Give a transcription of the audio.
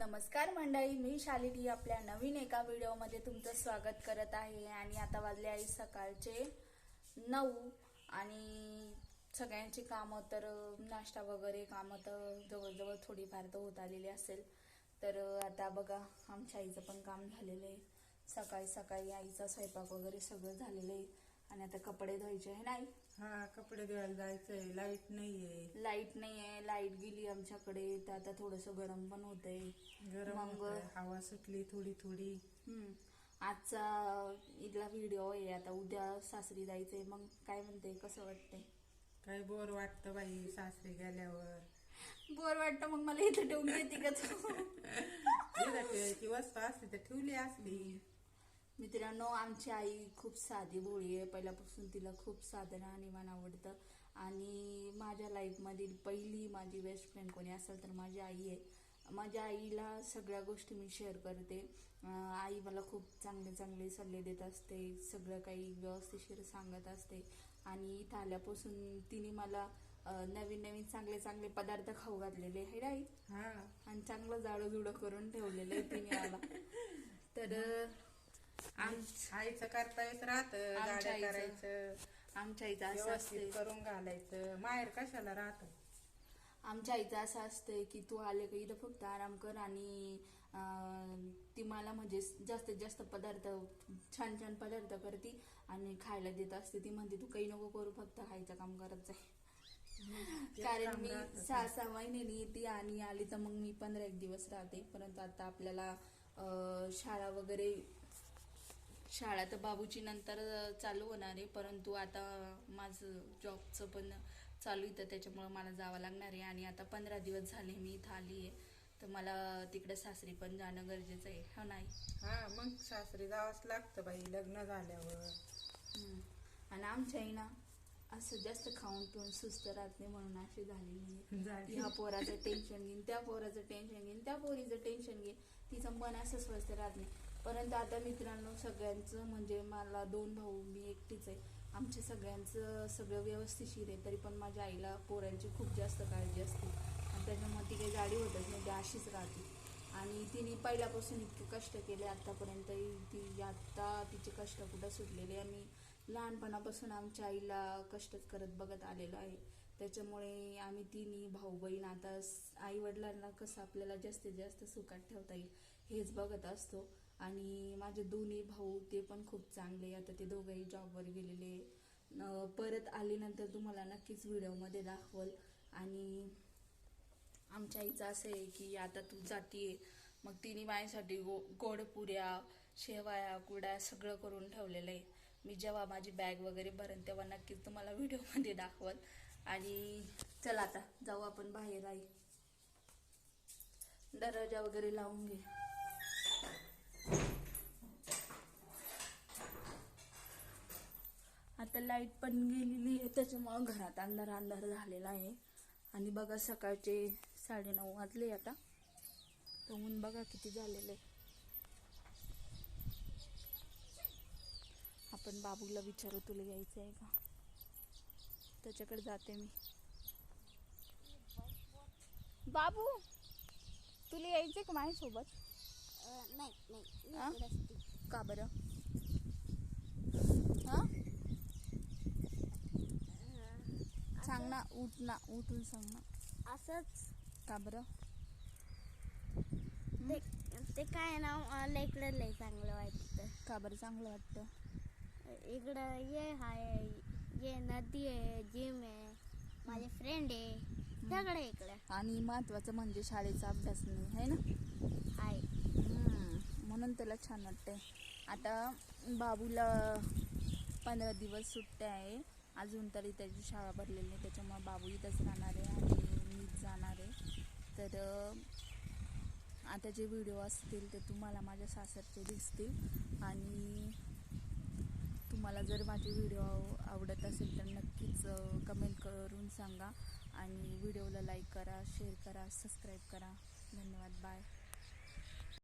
नमस्कार मंडळी मी शालिनी आपल्या नवीन एका व्हिडिओमध्ये तुमचं स्वागत करत आहे आणि आता वाजले आहे सकाळचे नऊ आणि सगळ्यांची कामं तर नाश्ता वगैरे कामं तर जवळजवळ थोडीफार तर होत आलेली असेल. तर आता बघा आमच्या आईचं पण काम झालेलं आहे. सकाळी सकाळी आईचा स्वयंपाक वगैरे सगळं झालेलं आहे. आणि आता कपडे धुवायचे आहे नाही? हा कपडे धुवायला जायचंय. लाइट नाहीये. लाइट नाही आहे लाइट गेली आमच्याकडे. तर आता थोडंसं गरम पण होतंय. गरम मग होतंय, हवा सुटली थोडी थोडी. हम्म. आजचा इथला व्हिडिओ आहे. आता उद्या सासरी जायचंय. मग काय म्हणते? कसं वाटतंय? काय बोर वाटतं बाई सासरी गेल्यावर? बोर वाटतं. मग मला इथं ठेवून घेते का तू? ठेवायची वस्तू असली तर ठेवली असली मित्रांनो आमची आई खूप साधी भोळी आहे. पहिल्यापासून तिला खूप साधं राहणीमान आवडतं. आणि माझ्या लाईफमधील पहिली माझी बेस्ट फ्रेंड कोणी असेल तर माझी आई आहे. माझ्या आईला सगळ्या गोष्टी मी शेअर करते. आई मला खूप चांगले चांगले सल्ले देत असते. सगळं काही व्यवस्थिशीर सांगत असते. आणि इथं आल्यापासून तिने मला नवीन नवीन चांगले चांगले पदार्थ खाऊ घातलेले आहे आई हा. आणि चांगलं जाडं जुडं करून ठेवलेलं आहे तिने मला. तर आईचं कर्तव्यच राहत गाड्या आईचं. करायचं. आमच्या आईचं असं व्यवस्थित असते करून घालायचं. माहेर कशाला राहत? आमच्या आईचं असं असतंय की तू आले का इथं फक्त आराम कर आणि अं, ती मला म्हणजे जास्तीत जास्त पदार्थ छान छान पदार्थ करते आणि खायला देत असते. ती म्हणते तू काही नको करू फक्त खायचं काम करत जाय कारण मी सहा सहा महिन्यानी येते आणि आली तर मग मी पंधरा एक दिवस राहते. परंतु आता आपल्याला अं, शाळा वगैरे शाळा तर बाबूची नंतर चालू होणार आहे. परंतु आता माझं जॉबचं पण चालू आहे. तर त्याच्यामुळं मला जावं लागणार आहे. आणि आता पंधरा दिवस झाले मी इथं आली आहे. तर मला तिकडे सासरी पण जाणं गरजेचं आहे. हो नाही? हा मग सासरी जावंच लागतं बाई लग्न झाल्यावर. आणि आमच्या आई ना असं जास्त खाऊन पिऊन सुस्त राहत नाही म्हणून अशी झालेली आहे. झाली. ह्या पोराचं टेन्शन घेईन त्या पोराचं टेन्शन घेईन त्या पोरीचं टेन्शन घेईन. तिचं मन असं स्वस्त राहत नाही. परंतु आता मित्रांनो सगळ्यांचं म्हणजे मला दोन भाऊ मी एकटीच आहे. आमच्या सगळ्यांचं सगळं व्यवस्थिशीर आहे तरी पण माझ्या आईला पोरांची खूप जास्त काळजी असते. आणि त्याच्यामुळे ती काही जाडी होतच नाही ती अशीच राहते. आणि तिने पहिल्यापासून इतके कष्ट केले आत्तापर्यंत ती आत्ता तिचे कष्ट कुठं सुटलेले आणि लहानपणापासून आमच्या आईला कष्टच करत बघत आलेलो आहे. त्याच्यामुळे आम्ही तिन्ही भाऊ बहीण आता आई वडिलांना कसं आपल्याला जास्तीत जास्त सुखात ठेवता येईल हेच बघत असतो. आणि माझे दोन्ही भाऊ ते पण खूप चांगले. आता ते दोघंही जॉबवर गेलेले. परत आल्यानंतर तुम्हाला नक्कीच व्हिडिओमध्ये दाखवल. आणि आमच्या आईचं असं आहे की आता तू जातीये. मग तिने माझ्यासाठी गो गोडपुऱ्या शेवाया कुड्या सगळं करून ठेवलेलं आहे. मी जेव्हा माझी बॅग वगैरे भरेन तेव्हा नक्कीच तुम्हाला व्हिडिओमध्ये दाखवल. आणि चला आता जाऊ आपण बाहेर आई. दरवाजा वगैरे लावून घे. आता लाइट पण गेलेली आहे त्याच्यामुळं घरात अंधार अंधार झालेला आहे. आणि बघा सकाळचे साडेनऊ वाजले आता. तर ऊन बघा किती झालेलं आहे. आपण बाबूला विचारू तुला यायचं आहे का? त्याच्याकडे जाते मी. बाबू तुला यायचंय का माझ्यासोबत? नाही नाही आ? का बरं? हा? सांग ना उठ ना उठून सांग ना. असंच? का बरं? ते ते काय ना मला इकडे लय चांगलं वाटतं. का बरं चांगलं वाटतं? इकडं ये हाय ये नदी आहे जिम आहे माझे फ्रेंड आहे सगळं इकडं. आणि महत्वाचं म्हणजे शाळेचा अभ्यास नाही आहे ना? हम्म, म्हणून त्याला छान वाटतंय. आता बाबूला पंधरा दिवस सुट्ट्या आहे. अजून तरी त्याची शाळा भरलेली नाही त्याच्यामुळे बाबू इथंच राहणार आहे आणि मीच जाणार आहे. तर अं, आता जे व्हिडिओ असतील ते तुम्हाला माझ्या सासरचे दिसतील. आणि तुम्हाला जर माझे व्हिडिओ आवडत असेल तर नक्कीच कमेंट करून सांगा. आणि व्हिडिओला लाईक करा शेअर करा सबस्क्राईब करा. धन्यवाद. बाय